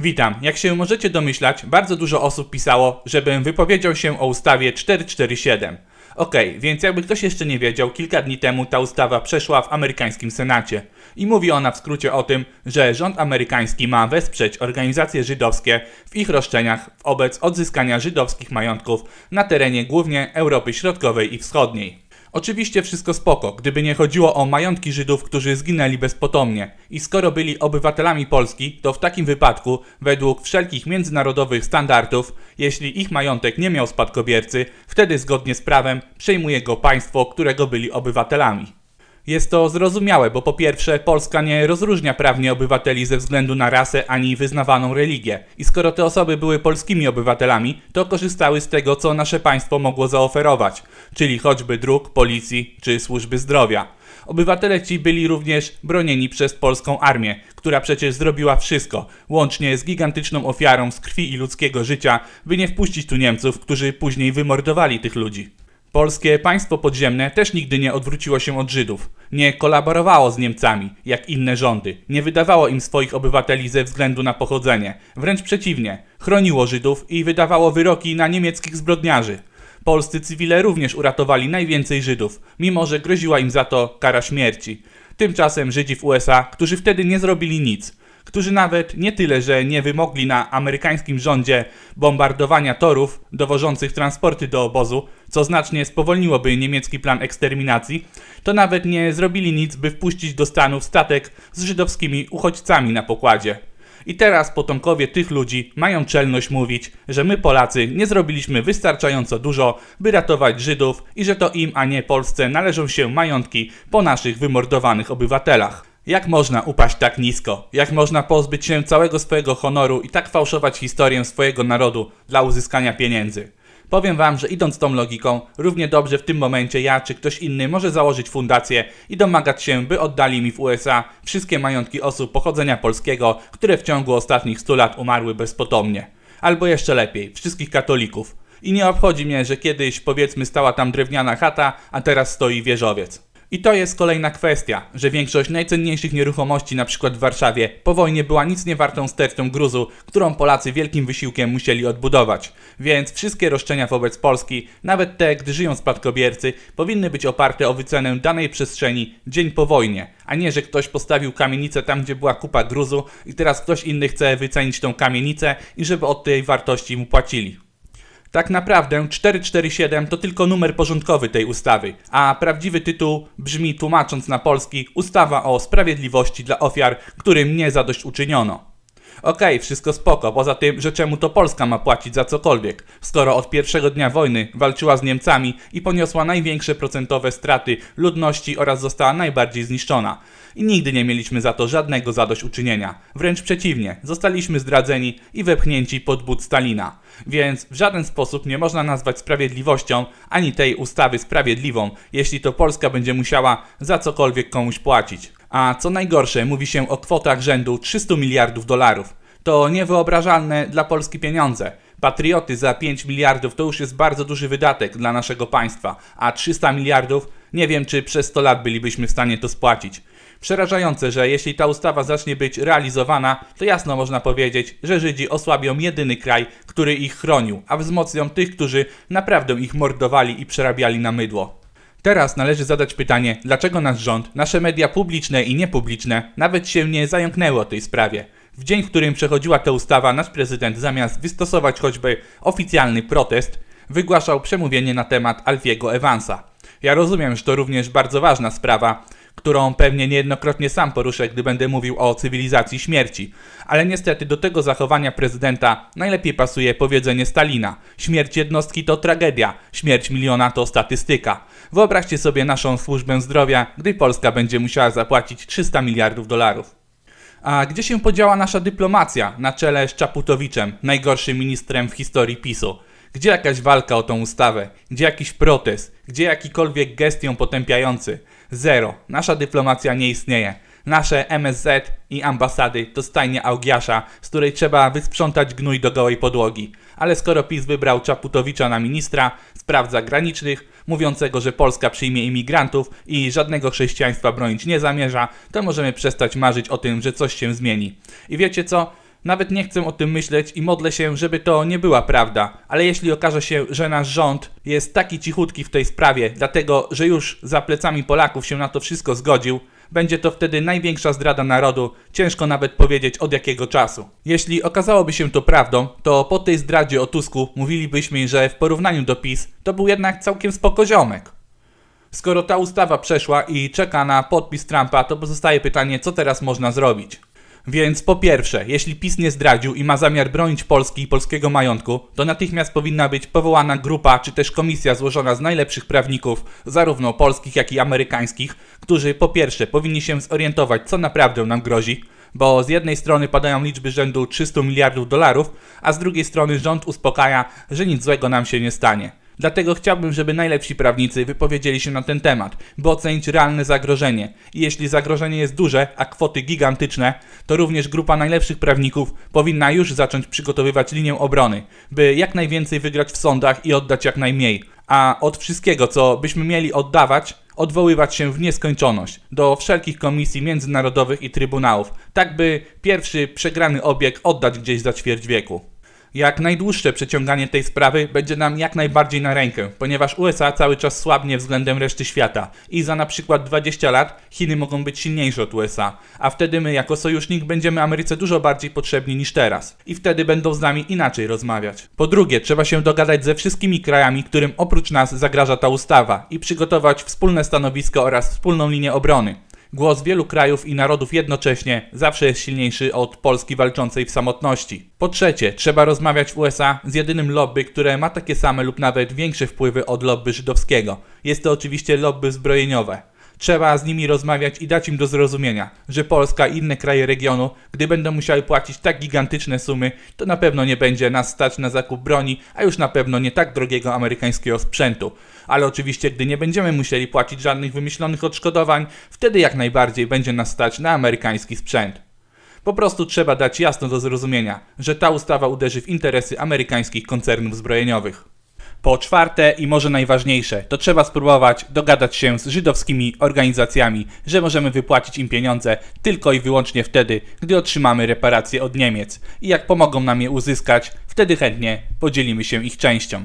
Witam. Jak się możecie domyślać, bardzo dużo osób pisało, żebym wypowiedział się o ustawie 447. Okej, więc jakby ktoś jeszcze nie wiedział, kilka dni temu ta ustawa przeszła w amerykańskim Senacie. I mówi ona w skrócie o tym, że rząd amerykański ma wesprzeć organizacje żydowskie w ich roszczeniach wobec odzyskania żydowskich majątków na terenie głównie Europy Środkowej i Wschodniej. Oczywiście wszystko spoko, gdyby nie chodziło o majątki Żydów, którzy zginęli bezpotomnie. I skoro byli obywatelami Polski, to w takim wypadku, według wszelkich międzynarodowych standardów, jeśli ich majątek nie miał spadkobiercy, wtedy zgodnie z prawem przejmuje go państwo, którego byli obywatelami. Jest to zrozumiałe, bo po pierwsze, Polska nie rozróżnia prawnie obywateli ze względu na rasę ani wyznawaną religię. I skoro te osoby były polskimi obywatelami, to korzystały z tego, co nasze państwo mogło zaoferować, czyli choćby dróg, policji czy służby zdrowia. Obywatele ci byli również bronieni przez polską armię, która przecież zrobiła wszystko, łącznie z gigantyczną ofiarą z krwi i ludzkiego życia, by nie wpuścić tu Niemców, którzy później wymordowali tych ludzi. Polskie państwo podziemne też nigdy nie odwróciło się od Żydów. Nie kolaborowało z Niemcami, jak inne rządy. Nie wydawało im swoich obywateli ze względu na pochodzenie. Wręcz przeciwnie, chroniło Żydów i wydawało wyroki na niemieckich zbrodniarzy. Polscy cywile również uratowali najwięcej Żydów, mimo że groziła im za to kara śmierci. Tymczasem Żydzi w USA, którzy wtedy nie zrobili nic, którzy nawet nie tyle, że nie wymogli na amerykańskim rządzie bombardowania torów dowożących transporty do obozu, co znacznie spowolniłoby niemiecki plan eksterminacji, to nawet nie zrobili nic, by wpuścić do Stanów statek z żydowskimi uchodźcami na pokładzie. I teraz potomkowie tych ludzi mają czelność mówić, że my Polacy nie zrobiliśmy wystarczająco dużo, by ratować Żydów i że to im, a nie Polsce należą się majątki po naszych wymordowanych obywatelach. Jak można upaść tak nisko? Jak można pozbyć się całego swojego honoru i tak fałszować historię swojego narodu dla uzyskania pieniędzy? Powiem wam, że idąc tą logiką, równie dobrze w tym momencie ja czy ktoś inny może założyć fundację i domagać się, by oddali mi w USA wszystkie majątki osób pochodzenia polskiego, które w ciągu ostatnich 100 lat umarły bezpotomnie. Albo jeszcze lepiej, wszystkich katolików. I nie obchodzi mnie, że kiedyś powiedzmy stała tam drewniana chata, a teraz stoi wieżowiec. I to jest kolejna kwestia, że większość najcenniejszych nieruchomości, przykład w Warszawie, po wojnie była nic wartą stertą gruzu, którą Polacy wielkim wysiłkiem musieli odbudować. Więc wszystkie roszczenia wobec Polski, nawet te, gdy żyją spadkobiercy, powinny być oparte o wycenę danej przestrzeni dzień po wojnie, a nie, że ktoś postawił kamienicę tam, gdzie była kupa gruzu i teraz ktoś inny chce wycenić tą kamienicę i żeby od tej wartości mu płacili. Tak naprawdę 447 to tylko numer porządkowy tej ustawy, a prawdziwy tytuł brzmi tłumacząc na polski Ustawa o sprawiedliwości dla ofiar, którym nie zadośćuczyniono. Okej, okay, wszystko spoko, poza tym, że czemu to Polska ma płacić za cokolwiek, skoro od pierwszego dnia wojny walczyła z Niemcami i poniosła największe procentowe straty ludności oraz została najbardziej zniszczona. I nigdy nie mieliśmy za to żadnego zadośćuczynienia. Wręcz przeciwnie, zostaliśmy zdradzeni i wepchnięci pod but Stalina. Więc w żaden sposób nie można nazwać sprawiedliwością ani tej ustawy sprawiedliwą, jeśli to Polska będzie musiała za cokolwiek komuś płacić. A co najgorsze, mówi się o kwotach rzędu 300 miliardów dolarów. To niewyobrażalne dla Polski pieniądze. Patrioty za 5 miliardów to już jest bardzo duży wydatek dla naszego państwa, a 300 miliardów nie wiem, czy przez 100 lat bylibyśmy w stanie to spłacić. Przerażające, że jeśli ta ustawa zacznie być realizowana, to jasno można powiedzieć, że Żydzi osłabią jedyny kraj, który ich chronił, a wzmocnią tych, którzy naprawdę ich mordowali i przerabiali na mydło. Teraz należy zadać pytanie, dlaczego nasz rząd, nasze media publiczne i niepubliczne nawet się nie zająknęły o tej sprawie. W dzień, w którym przechodziła ta ustawa, nasz prezydent zamiast wystosować choćby oficjalny protest, wygłaszał przemówienie na temat Alfiego Evansa. Ja rozumiem, że to również bardzo ważna sprawa, którą pewnie niejednokrotnie sam poruszę, gdy będę mówił o cywilizacji śmierci. Ale niestety do tego zachowania prezydenta najlepiej pasuje powiedzenie Stalina: śmierć jednostki to tragedia, śmierć miliona to statystyka. Wyobraźcie sobie naszą służbę zdrowia, gdy Polska będzie musiała zapłacić 300 miliardów dolarów. A gdzie się podziała nasza dyplomacja na czele z Czaputowiczem, najgorszym ministrem w historii PiSu? Gdzie jakaś walka o tą ustawę? Gdzie jakiś protest? Gdzie jakikolwiek gest ją potępiający? Zero. Nasza dyplomacja nie istnieje. Nasze MSZ i ambasady to stajnia Augiasza, z której trzeba wysprzątać gnój do gołej podłogi. Ale skoro PiS wybrał Czaputowicza na ministra spraw zagranicznych, mówiącego, że Polska przyjmie imigrantów i żadnego chrześcijaństwa bronić nie zamierza, to możemy przestać marzyć o tym, że coś się zmieni. I wiecie co? Nawet nie chcę o tym myśleć i modlę się, żeby to nie była prawda. Ale jeśli okaże się, że nasz rząd jest taki cichutki w tej sprawie, dlatego że już za plecami Polaków się na to wszystko zgodził, będzie to wtedy największa zdrada narodu, ciężko nawet powiedzieć od jakiego czasu. Jeśli okazałoby się to prawdą, to po tej zdradzie o Tusku mówilibyśmy, że w porównaniu do PiS to był jednak całkiem spoko ziomek. Skoro ta ustawa przeszła i czeka na podpis Trumpa, to pozostaje pytanie, co teraz można zrobić. Więc po pierwsze, jeśli PiS nie zdradził i ma zamiar bronić Polski i polskiego majątku, to natychmiast powinna być powołana grupa czy też komisja złożona z najlepszych prawników, zarówno polskich, jak i amerykańskich, którzy po pierwsze powinni się zorientować, co naprawdę nam grozi, bo z jednej strony padają liczby rzędu 300 miliardów dolarów, a z drugiej strony rząd uspokaja, że nic złego nam się nie stanie. Dlatego chciałbym, żeby najlepsi prawnicy wypowiedzieli się na ten temat, by ocenić realne zagrożenie. I jeśli zagrożenie jest duże, a kwoty gigantyczne, to również grupa najlepszych prawników powinna już zacząć przygotowywać linię obrony, by jak najwięcej wygrać w sądach i oddać jak najmniej. A od wszystkiego, co byśmy mieli oddawać, odwoływać się w nieskończoność do wszelkich komisji międzynarodowych i trybunałów, tak by pierwszy przegrany obieg oddać gdzieś za ćwierć wieku. Jak najdłuższe przeciąganie tej sprawy będzie nam jak najbardziej na rękę, ponieważ USA cały czas słabnie względem reszty świata i za na przykład 20 lat Chiny mogą być silniejsze od USA, a wtedy my jako sojusznik będziemy Ameryce dużo bardziej potrzebni niż teraz i wtedy będą z nami inaczej rozmawiać. Po drugie, trzeba się dogadać ze wszystkimi krajami, którym oprócz nas zagraża ta ustawa i przygotować wspólne stanowisko oraz wspólną linię obrony. Głos wielu krajów i narodów jednocześnie zawsze jest silniejszy od Polski walczącej w samotności. Po trzecie, trzeba rozmawiać w USA z jedynym lobby, które ma takie same lub nawet większe wpływy od lobby żydowskiego. Jest to oczywiście lobby zbrojeniowe. Trzeba z nimi rozmawiać i dać im do zrozumienia, że Polska i inne kraje regionu, gdy będą musiały płacić tak gigantyczne sumy, to na pewno nie będzie nas stać na zakup broni, a już na pewno nie tak drogiego amerykańskiego sprzętu. Ale oczywiście, gdy nie będziemy musieli płacić żadnych wymyślonych odszkodowań, wtedy jak najbardziej będzie nas stać na amerykański sprzęt. Po prostu trzeba dać jasno do zrozumienia, że ta ustawa uderzy w interesy amerykańskich koncernów zbrojeniowych. Po czwarte i może najważniejsze, to trzeba spróbować dogadać się z żydowskimi organizacjami, że możemy wypłacić im pieniądze tylko i wyłącznie wtedy, gdy otrzymamy reparacje od Niemiec. I jak pomogą nam je uzyskać, wtedy chętnie podzielimy się ich częścią.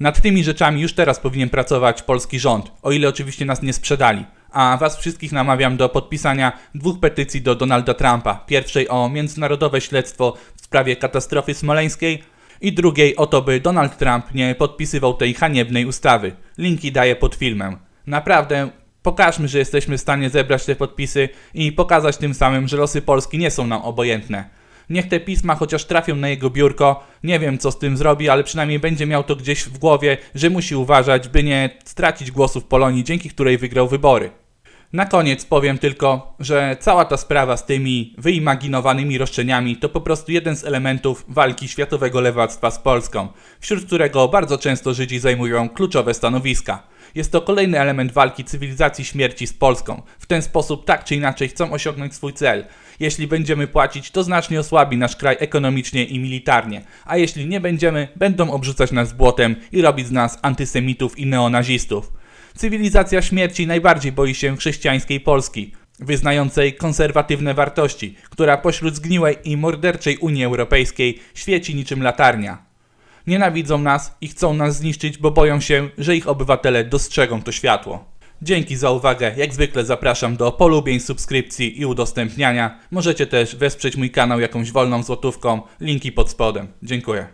Nad tymi rzeczami już teraz powinien pracować polski rząd, o ile oczywiście nas nie sprzedali. A Was wszystkich namawiam do podpisania dwóch petycji do Donalda Trumpa. Pierwszej o międzynarodowe śledztwo w sprawie katastrofy smoleńskiej i drugiej o to, by Donald Trump nie podpisywał tej haniebnej ustawy. Linki daję pod filmem. Naprawdę pokażmy, że jesteśmy w stanie zebrać te podpisy i pokazać tym samym, że losy Polski nie są nam obojętne. Niech te pisma chociaż trafią na jego biurko. Nie wiem, co z tym zrobi, ale przynajmniej będzie miał to gdzieś w głowie, że musi uważać, by nie stracić głosów Polonii, dzięki której wygrał wybory. Na koniec powiem tylko, że cała ta sprawa z tymi wyimaginowanymi roszczeniami to po prostu jeden z elementów walki światowego lewactwa z Polską, wśród którego bardzo często Żydzi zajmują kluczowe stanowiska. Jest to kolejny element walki cywilizacji śmierci z Polską. W ten sposób tak czy inaczej chcą osiągnąć swój cel. Jeśli będziemy płacić, to znacznie osłabi nasz kraj ekonomicznie i militarnie, a jeśli nie będziemy, będą obrzucać nas błotem i robić z nas antysemitów i neonazistów. Cywilizacja śmierci najbardziej boi się chrześcijańskiej Polski, wyznającej konserwatywne wartości, która pośród zgniłej i morderczej Unii Europejskiej świeci niczym latarnia. Nienawidzą nas i chcą nas zniszczyć, bo boją się, że ich obywatele dostrzegą to światło. Dzięki za uwagę. Jak zwykle zapraszam do polubień, subskrypcji i udostępniania. Możecie też wesprzeć mój kanał jakąś wolną złotówką. Linki pod spodem. Dziękuję.